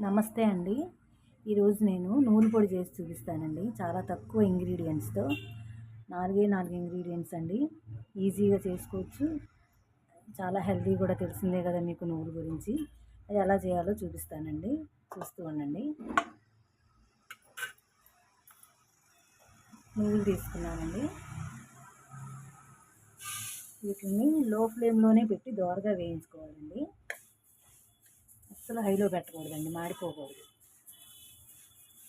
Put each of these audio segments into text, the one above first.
నమస్తే అండి. ఈరోజు నేను నూనె పొడి చేసి చూపిస్తానండి. చాలా తక్కువ ఇంగ్రీడియంట్స్తో నాలుగే నాలుగు ఇంగ్రీడియంట్స్ అండి. ఈజీగా చేసుకోవచ్చు. చాలా హెల్తీ కూడా తెలిసిందే కదా మీకు నూనె గురించి. అది ఎలా చేయాలో చూపిస్తానండి. చూస్తూ ఉండండి. నూనె తీసుకున్నానండి. వీటిని లో ఫ్లేమ్లోనే పెట్టి దోరగా వేయించుకోవాలండి. అస్సలు హైలో పెట్టకూడదండి మాడిపోకూడదు.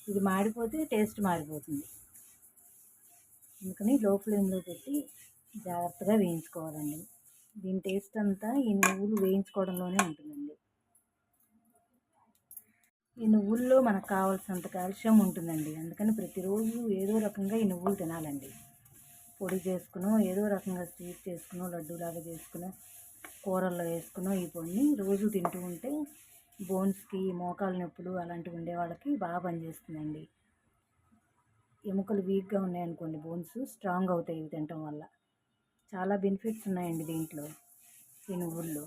ఇది మాడిపోతే టేస్ట్ మారిపోతుంది. అందుకని లో ఫ్లేమ్లో పెట్టి జాగ్రత్తగా వేయించుకోవాలండి. దీని టేస్ట్ అంతా ఈ నువ్వులు వేయించుకోవడంలోనే ఉంటుందండి. ఈ నువ్వుల్లో మనకు కావాల్సినంత కాల్షియం ఉంటుందండి. అందుకని ప్రతిరోజు ఏదో రకంగా ఈ నువ్వులు తినాలండి. పొడి చేసుకునో ఏదో రకంగా స్వీట్ చేసుకునో లడ్డూలాగా చేసుకునో కూరల్లో వేసుకునో ఈ పొడిని రోజు తింటూ ఉంటే బోన్స్కి మోకాలు నొప్పులు అలాంటివి ఉండే వాళ్ళకి బాగా పనిచేస్తుందండి. ఎముకలు వీక్గా ఉన్నాయనుకోండి బోన్స్ స్ట్రాంగ్ అవుతాయి ఇవి తినటం వల్ల. చాలా బెనిఫిట్స్ ఉన్నాయండి దీంట్లో ఈ నువ్వుల్లో.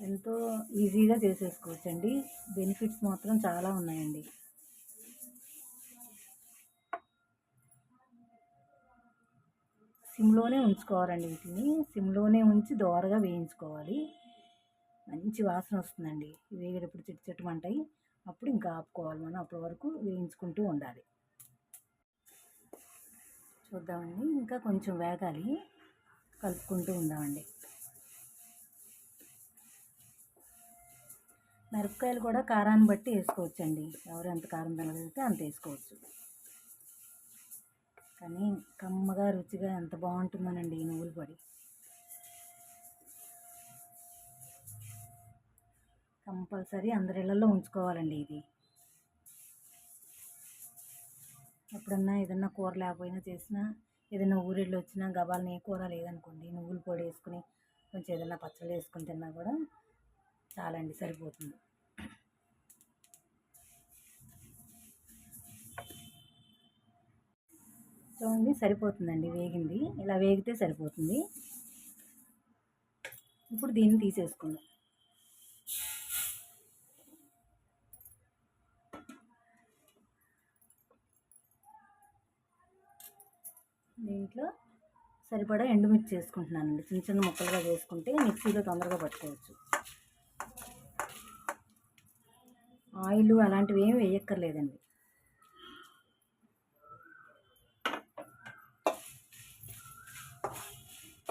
ఎంతో ఈజీగా చేసేసుకోవచ్చండి. బెనిఫిట్స్ మాత్రం చాలా ఉన్నాయండి. సిమ్లోనే ఉంచుకోవాలండి వీటిని. సిమ్లోనే ఉంచి దోరగా వేయించుకోవాలి. మంచి వాసన వస్తుందండి. వేగేటప్పుడు చెట్టు చిట్టమంటాయి అప్పుడు ఇంకా ఆపుకోవాలి మనం అప్పటి వరకు వేయించుకుంటూ ఉండాలి. చూద్దామండి. ఇంకా కొంచెం వేగాలి. కలుపుకుంటూ ఉందామండి. మిరపకాయలు కూడా కారాన్ని బట్టి వేసుకోవచ్చండి. ఎవరు ఎంత కారం తినగలిగితే అంత వేసుకోవచ్చు. కానీ కమ్మగా రుచిగా ఎంత బాగుంటుందోనండి ఈ నువ్వులు పొడి. కంపల్సరీ అందరి ఇళ్ళల్లో ఉంచుకోవాలండి ఇది. ఎప్పుడన్నా ఏదన్నా కూర లేకపోయినా చేసినా ఏదైనా ఊరిళ్ళు వచ్చినా గబాలని ఏ కూర లేదనుకోండి నువ్వులు పొడి వేసుకుని కొంచెం ఏదైనా పచ్చళ్ళు వేసుకుని తిన్నా కూడా చాలండి సరిపోతుంది. చూడండి సరిపోతుందండి వేగింది. ఇలా వేగితే సరిపోతుంది. ఇప్పుడు దీన్ని తీసేసుకుందాం దీంట్లో సరిపడా ఎండుమిర్చి వేసుకుంటున్నానండి చిన్న చిన్న ముక్కలుగా వేసుకుంటే మిక్సీలో తొందరగా పట్టుకోవచ్చు. ఆయిల్ అలాంటివి ఏమి వేయక్కర్లేదండి.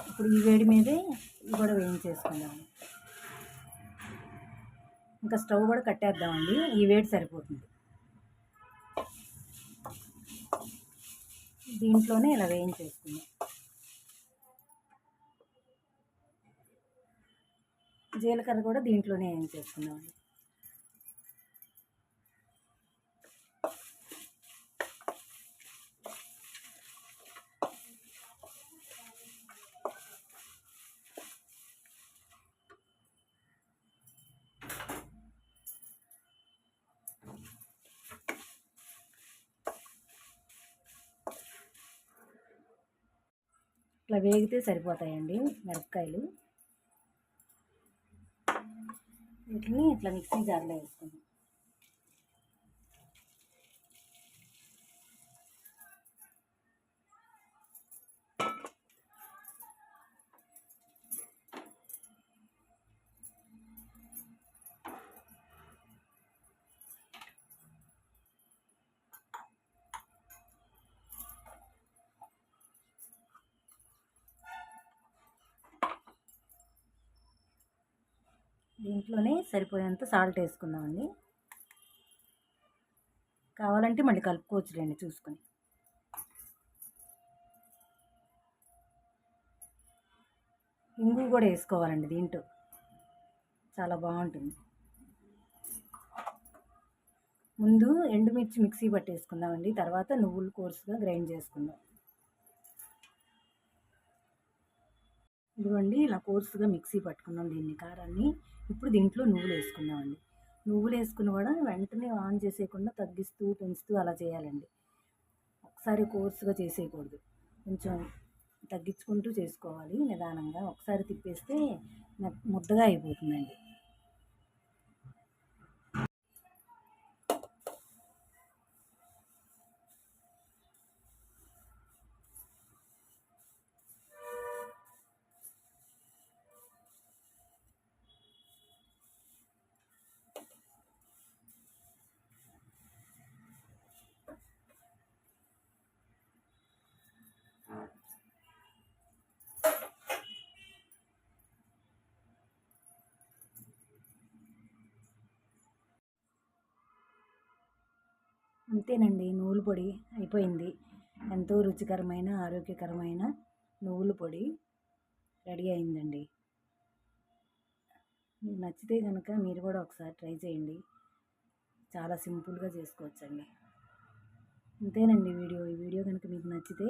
ఇప్పుడు ఈ వేడి మీదే ఇవి కూడా వేయించేసుకుందాం. ఇంకా స్టవ్ కూడా కట్టేద్దామండి. ఈ వేడి సరిపోతుంది. దీంట్లోనే ఇలా వేయించేసుకుందాం. జీలకర్ర కూడా దీంట్లోనే వేయించేసుకుందాం ఇట్లా వేగితే సరిపోతాయండి మిరపకాయలు. వీటిని ఇట్లా మిక్సీ జార్లో వేసుకుందాం. దీంట్లోనే సరిపోయేంత సాల్ట్ వేసుకుందామండి. కావాలంటే మళ్ళీ కలుపుకోవచ్చులేండి చూసుకొని. ఇంగు కూడా వేసుకోవాలండి దీంట్లో. చాలా బాగుంటుంది. ముందు ఎండుమిర్చి మిక్సీ పట్టేసుకుందామండి. తర్వాత నువ్వులు కోర్సుగా గ్రైండ్ చేసుకుందాం. ఇదిగోండి ఇలా కోర్సుగా మిక్సీ పట్టుకున్నాం దీన్ని కారాన్ని. ఇప్పుడు దీంట్లో నువ్వులు వేసుకుందామండి. నువ్వులు వేసుకుని కూడా వెంటనే ఆన్ చేసేయకుండా తగ్గిస్తూ పెంచుతూ అలా చేయాలండి. ఒకసారి కోర్సుగా చేసేయకూడదు. కొంచెం తగ్గించుకుంటూ చేసుకోవాలి. నిదానంగా ఒకసారి తిప్పేస్తే ముద్దగా అయిపోతుందండి. అంతేనండి. నువ్వుల పొడి అయిపోయింది. ఎంతో రుచికరమైన ఆరోగ్యకరమైన నువ్వుల పొడి రెడీ అయిందండి. మీకు నచ్చితే కనుక మీరు కూడా ఒకసారి ట్రై చేయండి. చాలా సింపుల్గా చేసుకోవచ్చండి. అంతేనండి వీడియో. ఈ వీడియో కనుక మీకు నచ్చితే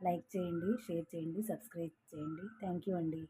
లైక్ చేయండి షేర్ చేయండి సబ్స్క్రైబ్ చేయండి. థ్యాంక్ యూ అండి.